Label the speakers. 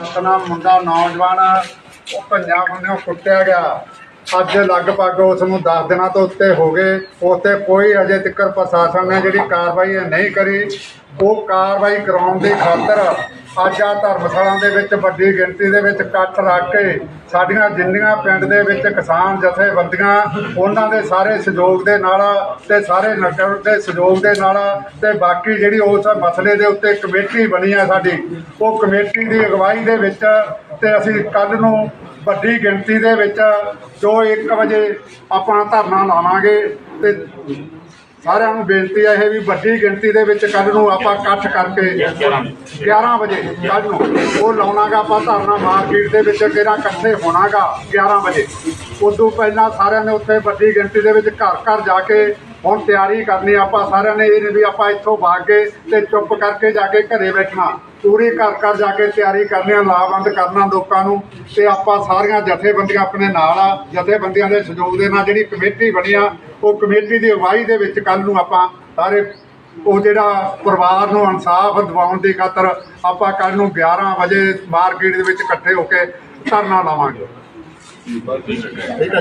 Speaker 1: ਆਪਣਾ ਮੁੰਡਾ ਨੌਜਵਾਨ ਉਹ ਪੰਜਾਂ ਬੰਦਿਆਂ ਕੁੱਟਿਆ ਗਿਆ। ਅੱਜ ਲਗਭਗ ਉਸ ਨੂੰ 10 ਦਿਨਾਂ ਤੋਂ ਉੱਤੇ ਹੋ ਗਏ। ਉੱਤੇ ਕੋਈ ਅਜੇ ਤੱਕ ਪ੍ਰਸ਼ਾਸਨ ਨੇ ਜਿਹੜੀ ਕਾਰਵਾਈ ਨਹੀਂ ਕਰੀ। ਉਹ ਕਾਰਵਾਈ ਕਰਾਉਣ ਦੀ ਖਾਤਰ ਅੱਜ ਆ ਧਰਮਸ਼ਾਲਾ ਦੇ ਵਿੱਚ, ਵੱਡੀ ਗਿਣਤੀ ਦੇ ਵਿੱਚ ਇਕੱਠ ਰੱਖ ਕੇ ਸਾਡੀਆਂ ਜਿੰਨੀਆਂ ਪਿੰਡ ਦੇ ਵਿੱਚ ਕਿਸਾਨ ਜਥੇਬੰਦੀਆਂ, ਉਹਨਾਂ ਦੇ ਸਾਰੇ ਸਹਿਯੋਗ ਦੇ ਨਾਲ ਤੇ ਸਾਰੇ ਨਗਰ ਦੇ ਸਹਿਯੋਗ ਦੇ ਨਾਲ ਤੇ ਬਾਕੀ ਜਿਹੜੀ ਉਸ ਮਸਲੇ ਦੇ ਉੱਤੇ ਕਮੇਟੀ ਬਣੀ ਆ ਸਾਡੀ, ਉਹ ਕਮੇਟੀ ਦੀ ਅਗਵਾਈ ਦੇ ਵਿੱਚ ਤੇ ਅਸੀਂ ਕੱਲ ਨੂੰ ਵੱਡੀ ਗਿਣਤੀ ਦੇ ਵਿੱਚ ਜੋ 1 ਵਜੇ ਆਪਣਾ ਧਰਨਾ ਲਾਵਾਂਗੇ ਤੇ ਸਾਰਿਆਂ ਨੂੰ ਬੇਨਤੀ ਹੈ ਇਹ ਵੀ ਵੱਡੀ ਗਿਣਤੀ ਦੇ ਵਿੱਚ ਕੱਲ ਨੂੰ ਆਪਾਂ ਇਕੱਠ ਕਰਕੇ 11 ਵਜੇ ਕੱਲ ਨੂੰ। ਉਹ ਲਾਉਣਾਗਾ ਆਪਾਂ ਧਰਨਾ ਮਾਰਕੀਟ ਦੇ ਵਿੱਚ ਕਿਹੜਾ ਇਕੱਠੇ ਹੋਣਾਗਾ 11 ਵਜੇ। ਉਦੋਂ ਪਹਿਲਾਂ ਸਾਰਿਆਂ ਨੇ ਉੱਥੇ ਵੱਡੀ ਗਿਣਤੀ ਦੇ ਵਿੱਚ ਘਰ ਘਰ ਜਾ ਕੇ ਹੁਣ ਤਿਆਰੀ ਕਰਨੀ, ਆਪਾਂ ਸਾਰਿਆਂ ਨੇ ਇਹ ਨਹੀਂ ਵੀ ਆਪਾਂ ਇੱਥੋਂ ਭਾਗ ਕੇ ਤੇ ਚੁੱਪ ਕਰਕੇ ਜਾ ਕੇ ਘਰੇ ਬੈਠਣਾ। ਪੂਰੀ ਘਰ ਘਰ ਜਾ ਕੇ ਤਿਆਰੀ ਕਰਨੀ ਆ ਲਾਬੰਦ ਕਰਨਾ ਲੋਕਾਂ ਨੂੰ ਤੇ ਆਪਾਂ ਸਾਰੀਆਂ ਜਥੇਬੰਦੀਆਂ ਆਪਣੇ ਨਾਲ ਆ, ਜਥੇਬੰਦੀਆਂ ਦੇ ਸਹਿਯੋਗ ਦੇ ਨਾਲ ਜਿਹੜੀ ਕਮੇਟੀ ਬਣੀ ਆ, ਉਹ ਕਮੇਟੀ ਦੀ ਅਗਵਾਈ ਦੇ ਵਿੱਚ ਕੱਲ ਨੂੰ ਆਪਾਂ ਸਾਰੇ ਉਹ ਜਿਹੜਾ ਪਰਿਵਾਰ ਨੂੰ ਇਨਸਾਫ ਦਿਵਾਉਣ ਦੀ ਖਾਤਰ ਆਪਾਂ ਕੱਲ ਨੂੰ 11 ਵਜੇ ਮਾਰਕੀਟ ਦੇ ਵਿੱਚ ਇਕੱਠੇ ਹੋ ਕੇ ਧਰਨਾ ਲਾਵਾਂਗੇ। ਠੀਕ ਹੈ